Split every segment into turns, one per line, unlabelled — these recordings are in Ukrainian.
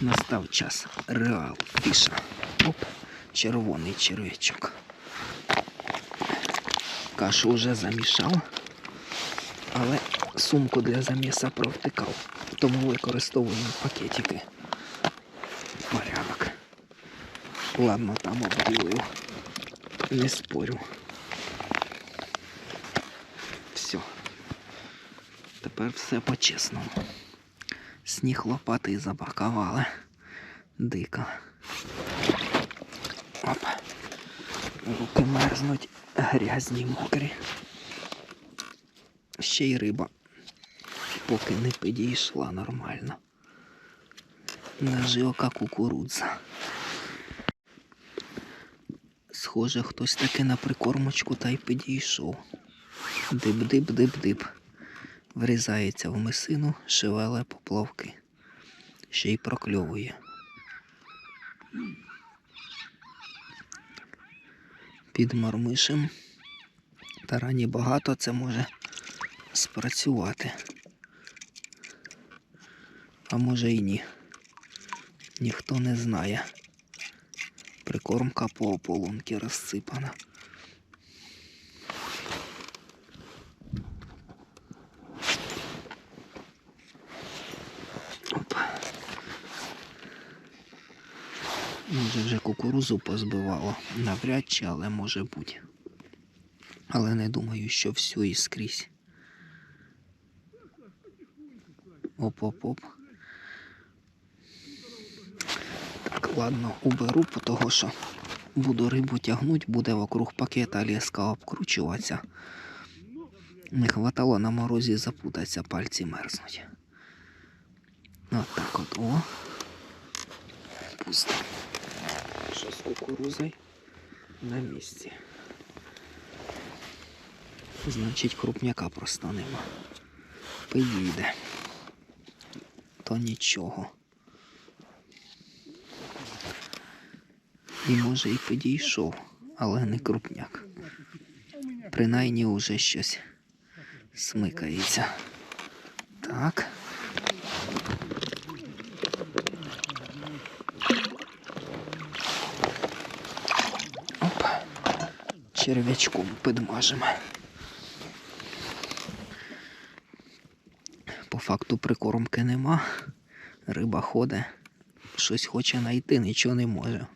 Настав час реал фіша. Оп, червоний черв'ячок. Кашу вже замішав, але сумку для заміса провтикав. Тому використовуємо пакетики. Порядок. Ладно, там обділив. Не спорю. Все. Тепер все по-чесному. Сніг лопати запакували. Дико. Оп. Руки мерзнуть, грязні, мокрі. Ще й риба, поки не підійшла нормально. Наживка кукурудза. Схоже, хтось таки на прикормочку та й підійшов. Дип-дип-дип-дип. Врізається в мисину, шевеле поплавки. Ще й прокльовує. Під мармишем. Тарані багато це може спрацювати. А може і ні. Ніхто не знає. Прикормка по ополонки розсипана. Може вже кукурузу позбивало. Навряд чи, але може бути. Але не думаю, що всю і скрізь. Оп-оп-оп. Так, ладно, уберу, по того що буду рибу тягнути, буде вокруг пакета леска обкручуватися. Не хватало на морозі запутатися, пальці мерзнуть. От так от, о. Пусто. З кукурузою на місці. Значить, крупняка просто нема. Поїде. То нічого. І може і підійшов, але не крупняк. Принаймні уже щось смикається. Так. Черв'ячком підмажемо. По факту прикормки нема. Риба ходить, щось хоче знайти, нічого не може.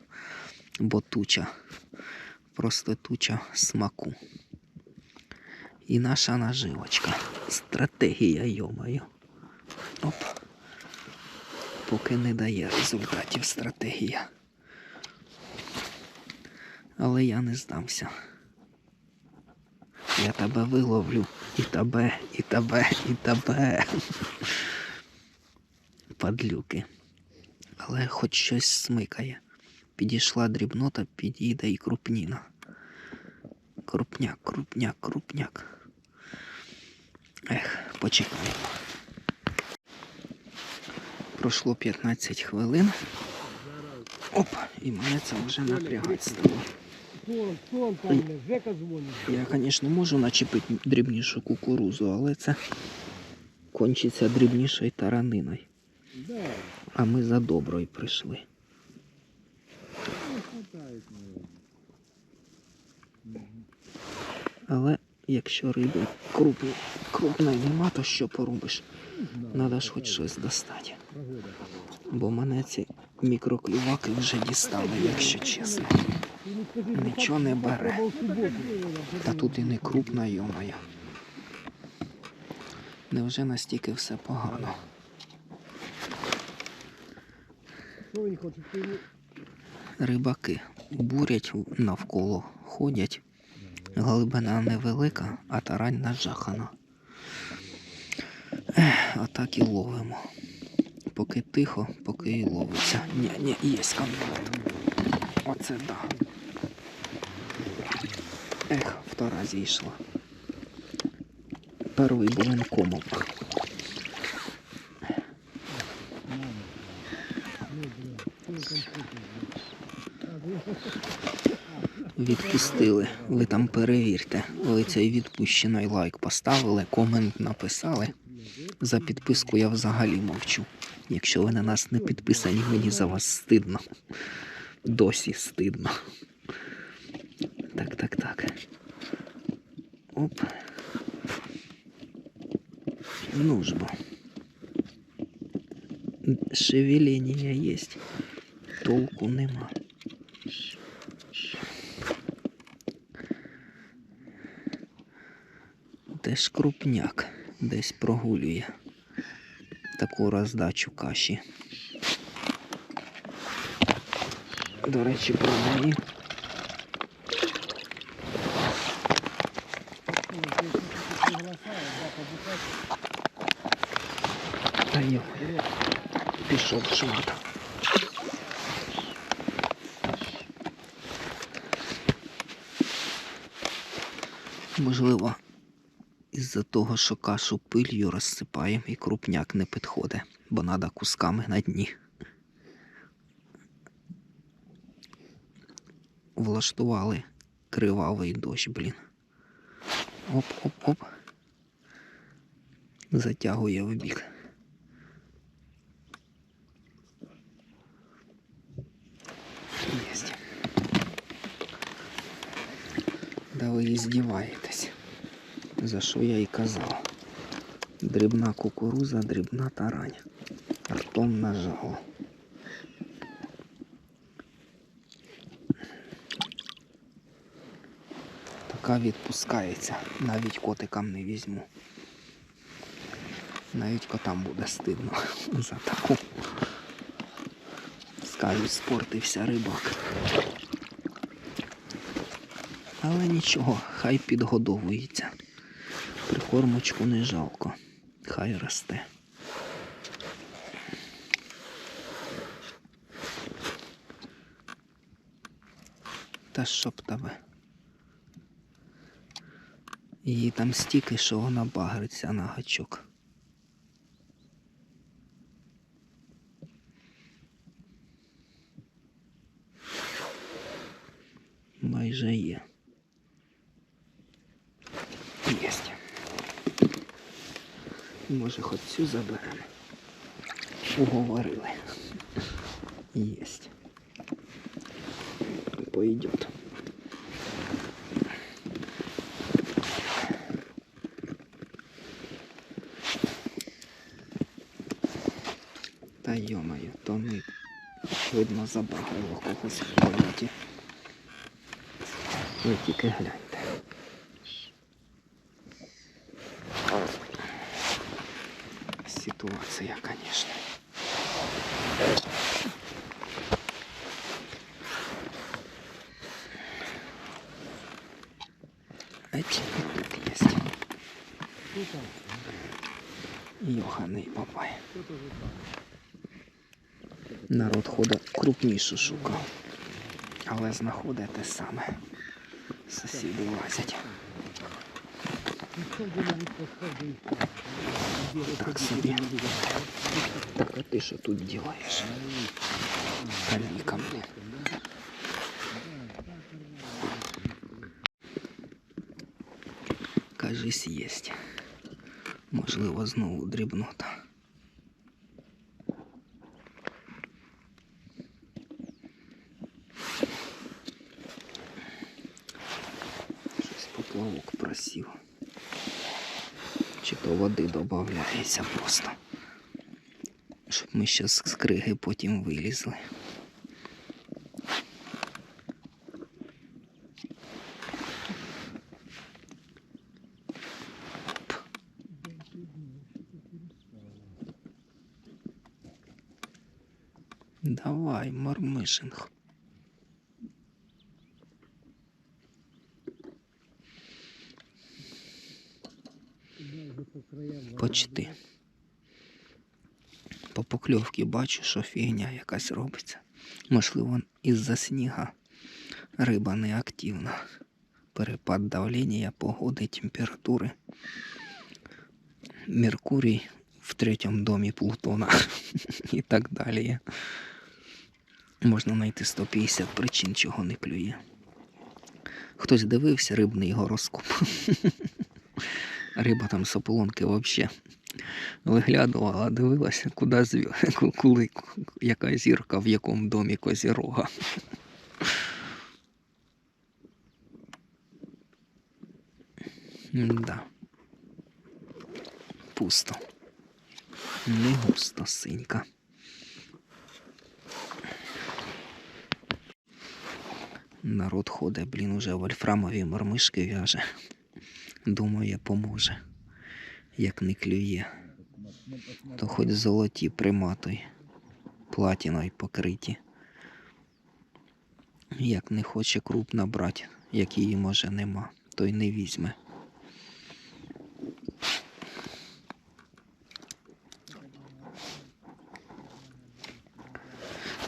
Бо туча. Просто туча смаку. І наша наживочка. Стратегія, йомаю. Оп. Поки не дає результатів стратегія. Але я не здамся. Я тебе виловлю і тебе, і тебе, і тебе. Падлюки. Але хоч щось смикає. Підійшла дрібнота, підійде і крупніна. Крупняк, крупняк, крупняк. Ех, почекаємо. Пройшло 15 хвилин. Оп, і мене це вже напрягати стало. Я, звісно, можу начепити дрібнішу кукурузу, але це кончиться дрібнішою тараниною. А ми за доброю прийшли. Але якщо риби крупні, крупної нема, то що поробиш? Надо ж хоч щось достати. Бо мене ці мікроклюваки вже дістали, якщо чесно. Нічого не бере. Та тут і не крупна, йомая. Невже настільки все погано? Рибаки бурять навколо, ходять. Глибина невелика, а тарань нажахана. А так і ловимо. Поки тихо, поки і ловиться. Ні, ні, є контакт. Оце да. Ех, втора зійшла. Перший був. Відпустили. Ви там перевірте. Ви цей відпущений лайк поставили, комент написали. За підписку я взагалі мовчу. Якщо ви на нас не підписані, мені за вас стидно. Досі стидно. Так, так, так. Оп. Ну ж бо. Шевеление есть. Толку нема. Теж крупняк десь прогулює таку роздачу каші. До речі, про неї. Та йо, пішов шмат. Можливо, із-за того, що кашу пилью розсипаємо і крупняк не підходить, бо треба кусками на дні. Влаштували кривавий дощ, блін. Оп-оп-оп. Затягує в бік. Єсть. Да ви іздіваєтесь. За що я і казав. Дрібна кукуруза, дрібна тарань. Ртом нажало. Така відпускається. Навіть котикам не візьму. Навіть котам буде стидно за таку. Скажуть, спортився рибак. Але нічого, хай підгодовується. Прикормочку не жалко. Хай росте. Та щоб тебе. Її там стільки, що вона багриться на гачок. Може, хоч цю заберемо. Уговорили. Єсть. Пойдет. Та йомаю, то ми видно забагало когось в туалеті. Ви тільки Гляньте. Ситуація, звісно. Йоханий
там?
Народ ходить крупнішу шукав. Але знаходить те саме. Сусіди лазять.
Пішов де-небудь постав, де їх там.
Так собі. Так а ти що тут делаєш? Каліка, блін. Кажись, єсть. Можливо, знову дрібнота. Щось поплавок просів. Чи то води додається просто. Щоб ми ще з криги потім вилізли. Давай, мормишинг.
Туди вже по краям. вода
Почти. По покльовці бачу, що фігня якась робиться. Можливо, із-за сніга риба не активна. Перепад давлення, погоди, температури. Меркурій в третьому домі Плутона і так далі. Можна знайти 150 причин, чого не клює. Хтось дивився рибний гороскоп. Риба там з ополонки взагалі Виглядувала, дивилася, куди коли яка зірка в якому домі козірога. Да. Пусто. Не густо, синька. Народ ходить, блін, уже вольфрамові мормишки в'яже. Думає, поможе. Як не клює, то хоч золоті приматуй, платіною покриті. Як не хоче круп набрати, як її може нема, то й не візьме.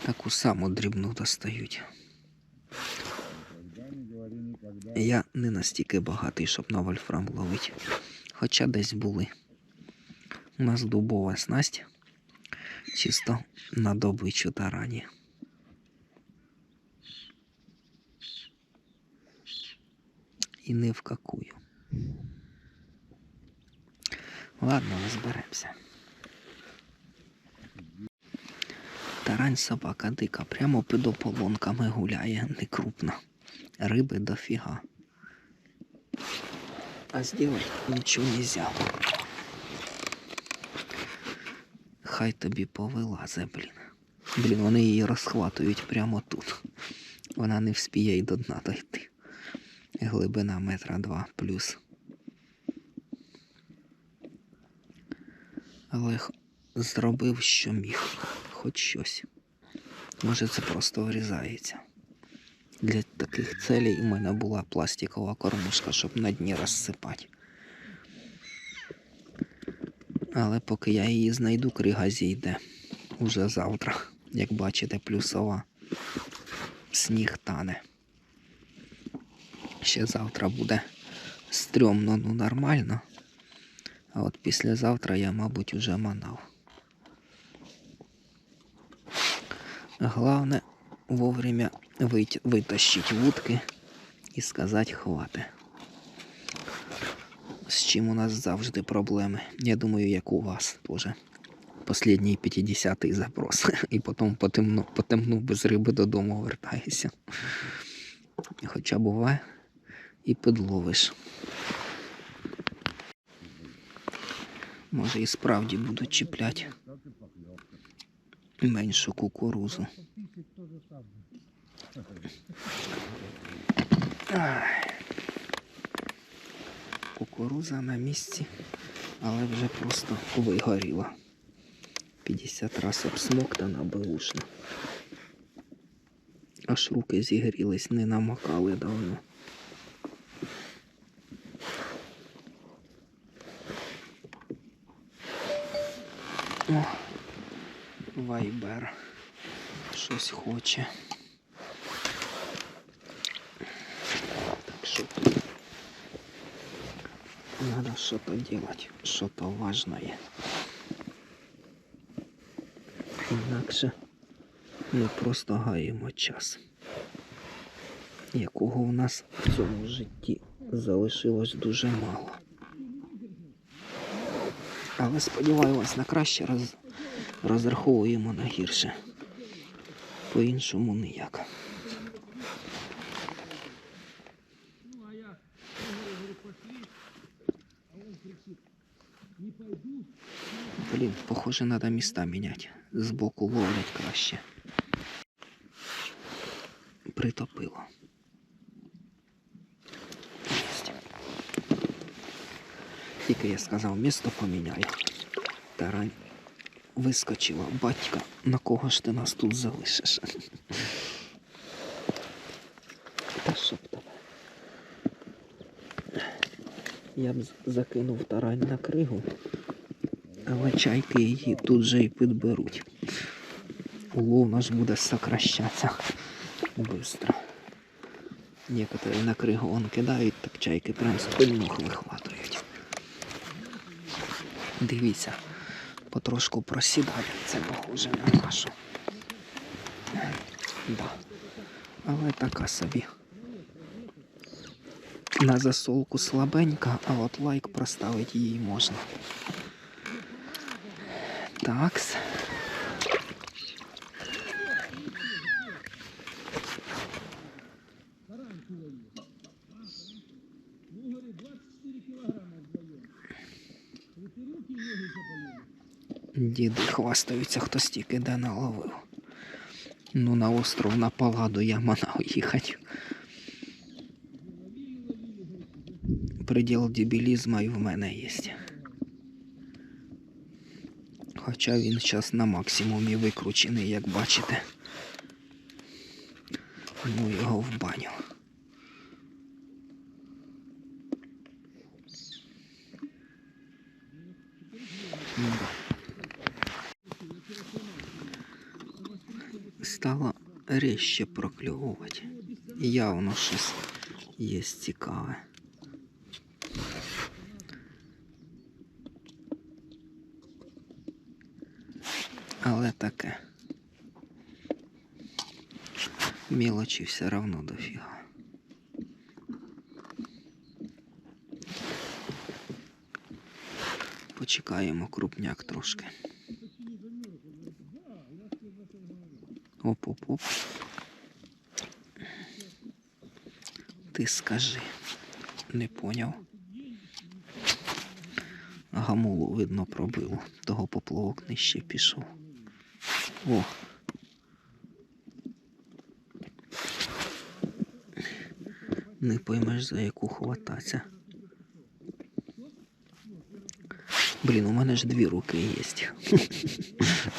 Таку саму дрібну достають. Я не настільки багатий, щоб на вольфрам ловити. Хоча десь були. У нас дубова снасть чисто на добичу тарані. І не в какую. Ладно, розберемося. Тарань собака дика, прямо під ополонками гуляє, не крупна. Риби дофіга. А сделать нічого нельзя. Хай тобі повилазе, блін. Блін, вони її розхватують прямо тут. Вона не вспіє й до дна дойти. Глибина метра два плюс. Але зробив, що міг. Хоч щось. Може, це просто врізається. Для таких целей у мене була пластикова кормушка, щоб на дні розсипати. Але поки я її знайду, крига зійде уже завтра. Як бачите, плюсова сніг тане. Ще завтра буде стрьомно, ну нормально. А от післязавтра я, мабуть, уже манав. Главне вовремя витащить вудки і сказати хвати. З чим у нас завжди проблеми. Я думаю, як у вас теж. Последній 50-й запрос. І потім потемну, потемну без риби додому вертаєшся. Хоча буває і підловиш. Може і справді будуть чіпляти меншу кукурузу. Кукуруза на місці, але вже просто вигоріла. 50 раз обсмоктана беушна. Аж руки зігрілись, не намокали давно. О, вайбер. Щось хоче. Так что тут надо что-то делать, что-то важное. Інакше ми просто гаємо час, якого в нас в цьому житті залишилось дуже мало. Але сподіваємось на краще роз... розраховуємо на гірше. По-іншому ніяк.
Ну, а я говорю, пошли, а он пойду.
Блін, похоже, треба міста міняти. Збоку ловлять краще. Притопило. Тільки я сказав, місто поміняю. Тарань вискочила. Батька, на кого ж ти нас тут залишиш? Та щоб тебе. Я б закинув тарань на кригу. Але чайки її тут же і підберуть. Улов наш буде сокращатися быстро. Некоторі на кригу он кидають, так чайки прям з пильнух вихватують. Дивіться, потрошку просідає, це похоже на нашу. Да. Але така собі. На засолку слабенька, а от лайк проставити її можна. Такс.
Тарантула є. Говорит, 24 килограмма вдвоем. Руки, ноги заболели.
Діди хвастаються, хто стільки де наловив. Ну, на остров на паладу я манав їхати. Приділ дебілізма і в мене є. Хоча він зараз на максимумі викручений, як бачите. Ну його в баню. Да. Стало резче прокльовувати. Явно щось є цікаве. Але таке. Мілочі все равно дофіга. Почекаємо крупняк трошки. Оп-оп-оп. Ти скажи. Не поняв. Гамулу, видно, пробило. Того поплавок нижче пішов. О. Не поймеш, за яку хвататься. Блін, у мене ж дві руки є.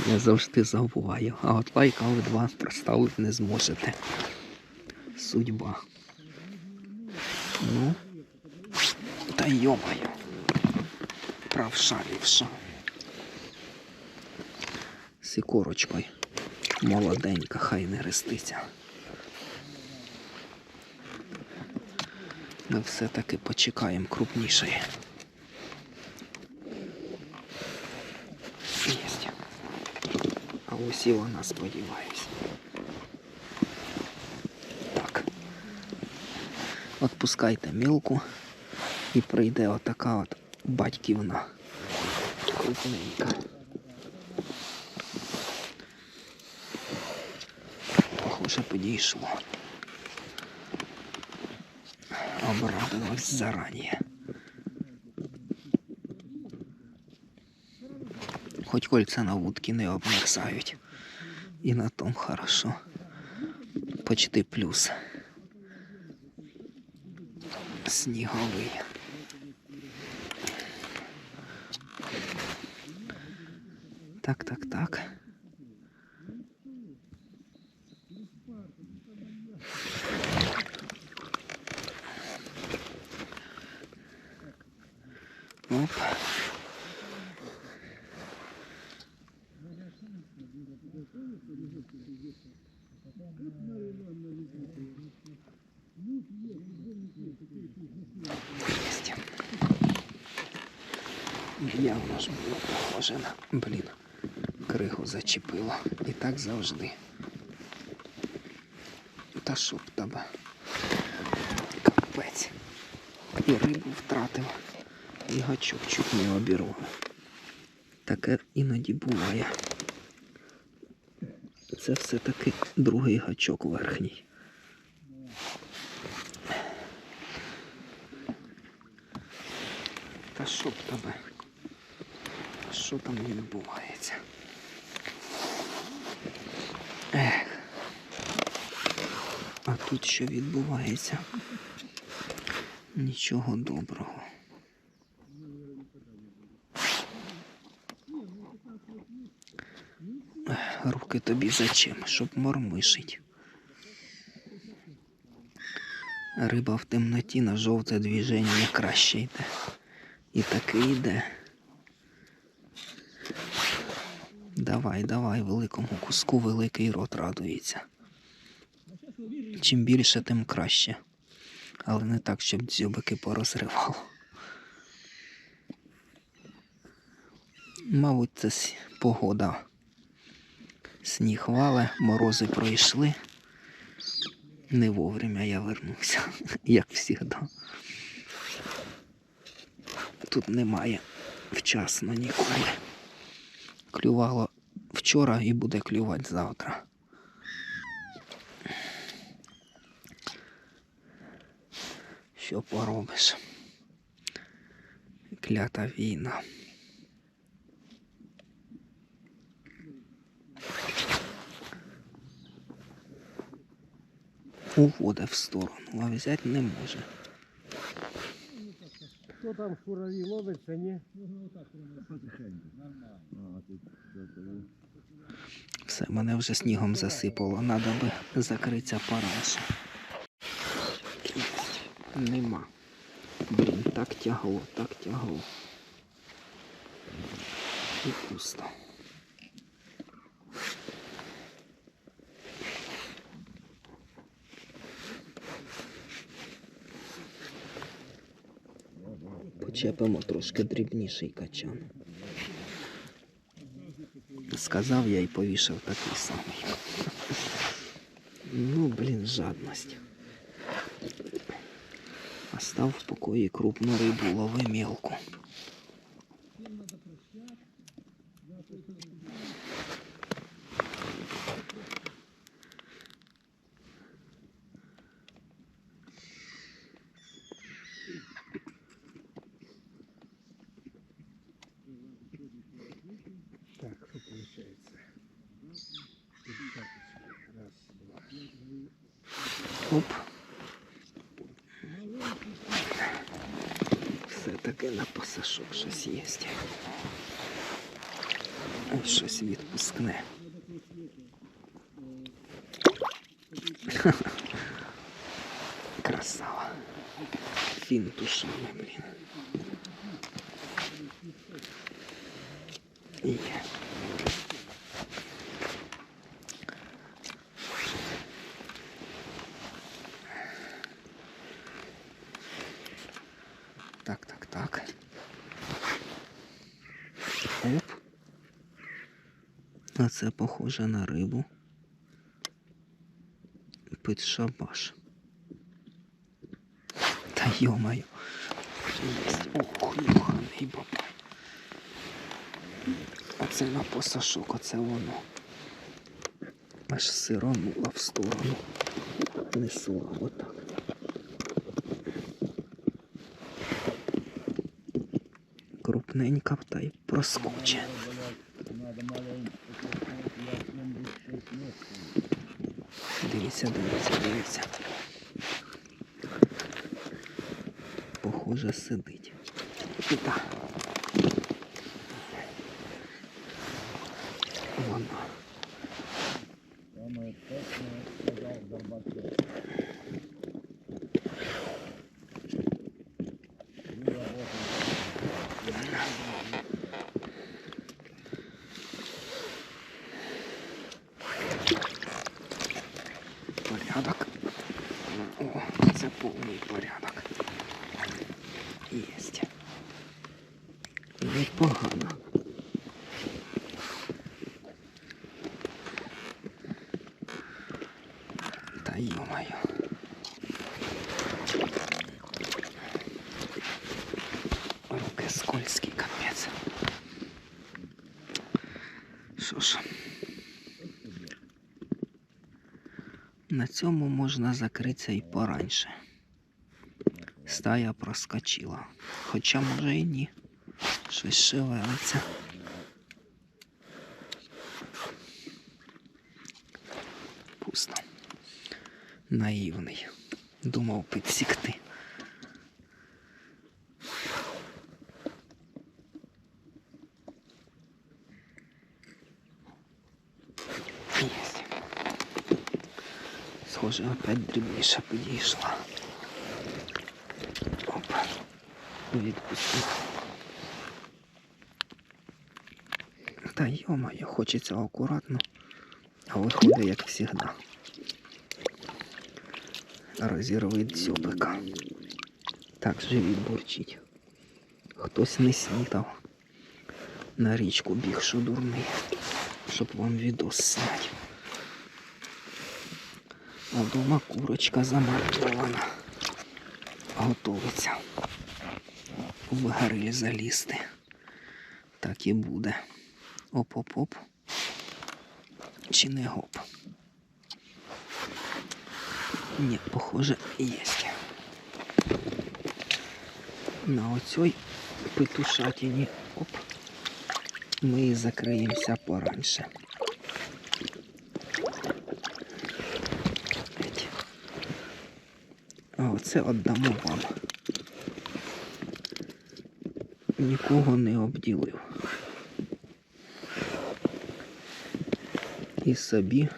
Я завжди забуваю. А от лайка ви два проставити не зможете. Судьба. Ну. Та йомаю. Правша лівша. Сікорочкою. Молоденька, хай не реститься. Ми все-таки почекаємо крупнішої. Єсть. А ось і вона, сподіваюсь. Отпускайте мілку і прийде отака от батьківна крупненька. Похоже, підійшло. Обрадувався зарані. Хоч кольця на вудки не обмерзають. І на том хорошо. Почти плюс. Сніговий. Так, так, так. Оп. Єсть. Явно ж було похоже на. Блін. Кригу зачепило. І так завжди. Та що тебе. Капець. І рибу втратив. І гачок чуть не обірвав. Таке іноді буває. Це все-таки другий гачок верхній. Та що б тебе? Що там відбувається? Ех. А тут що відбувається? Нічого доброго. Руки тобі зачем? Щоб мормишить. Риба в темноті на жовте движення краще йде. І таки йде. Давай, давай, великому куску великий рот радується. Чим більше, тим краще. Але не так, щоб дзьобики порозривало. Мабуть, це погода. Сніг вале, морози пройшли. Не вовремя я вернувся, як завжди. Тут немає вчасно ніколи. Клювало вчора і буде клювати завтра. Що поробиш? Клята війна. Уводить в сторону, а взяти не може.
Хто там шураві ловиться, ні?
Все, мене вже снігом засипало. Надо би закритися параша. Нема. Блін, так тягло, так тягло. І пусто. Почепимо трошки дрібніший качан. Сказав я і повішав такий самий. Ну, блін, жадність. Остав в покої крупну рибу, лови мелку. Красава. Фін тушами, Це на рибу. Під шабаш. Та йомаю. Ох, юханий баба. Оце на посашок, оце воно. Аж сиранула в сторону. Несла отак. Крупненька та й проскоче.
Надо маленько. Я з ним десь щось місце.
Дивіться, дивіться, дивіться. Похоже, сидить. І Вона.
Саме точно сказав Горбачов. Ви работаєте.
Порядок. О, це повний порядок. Єсть. Непогано. Та йомаю. Руки скользкі, капець. Що ж. На цьому можна закритися і пораньше. Стая проскочила. Хоча може і ні. Щось шевелиться. Пусто. Наївний. Думав підсікти. Схоже, опять дрібніше підійшла. Опа. Відпустив. Та йомаю, хочеться акуратно. А виходить, як завжди. Розірви дзьобика. Так, живіт бурчить. Хтось не снідав. На річку біг, що дурний. Щоб вам відос зняти. А дома курочка замаркована. Готовиться в гриль залізти. Так і буде. Оп-оп-оп. Чи не гоп? Ні, похоже, єсть. На оцій петушатині. Оп. Ми і закриємося пораньше. А оце віддамо вам. Нікого не обділив. І собі,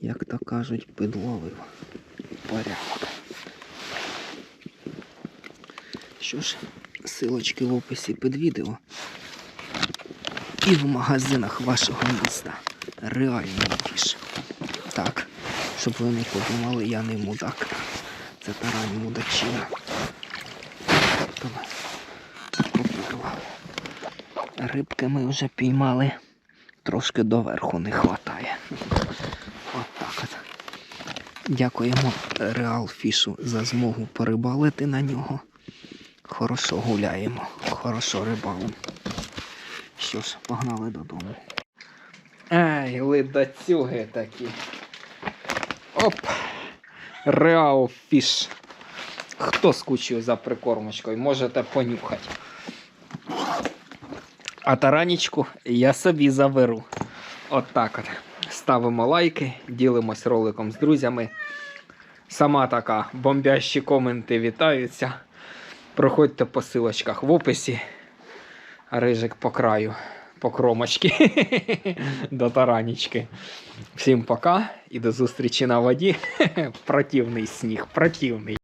як то кажуть, підловив порядок. Що ж, силочки в описі під відео і в магазинах вашого міста. Реальний фіш. Так, щоб ви не подумали, я не мудак. Це тарань мудачина. Рибки ми вже піймали. Трошки доверху не хватає. От так от. Дякуємо Реал Фішу за змогу порибалити на нього. Хорошо гуляємо, хорошо рибалимо. Що ж, погнали додому. Ай, ледацюги такі. Оп! Реал Фіш. Хто скучив за прикормочкою, можете понюхати. А таранічку я собі заберу. От так от. Ставимо лайки, ділимось роликом з друзями. Сама така бомбящі коменти вітаються. Проходьте по силочках в описі. Рижик по краю, по кромочки до таранічки. Всім пока і до зустрічі на воді. Противний сніг, противний.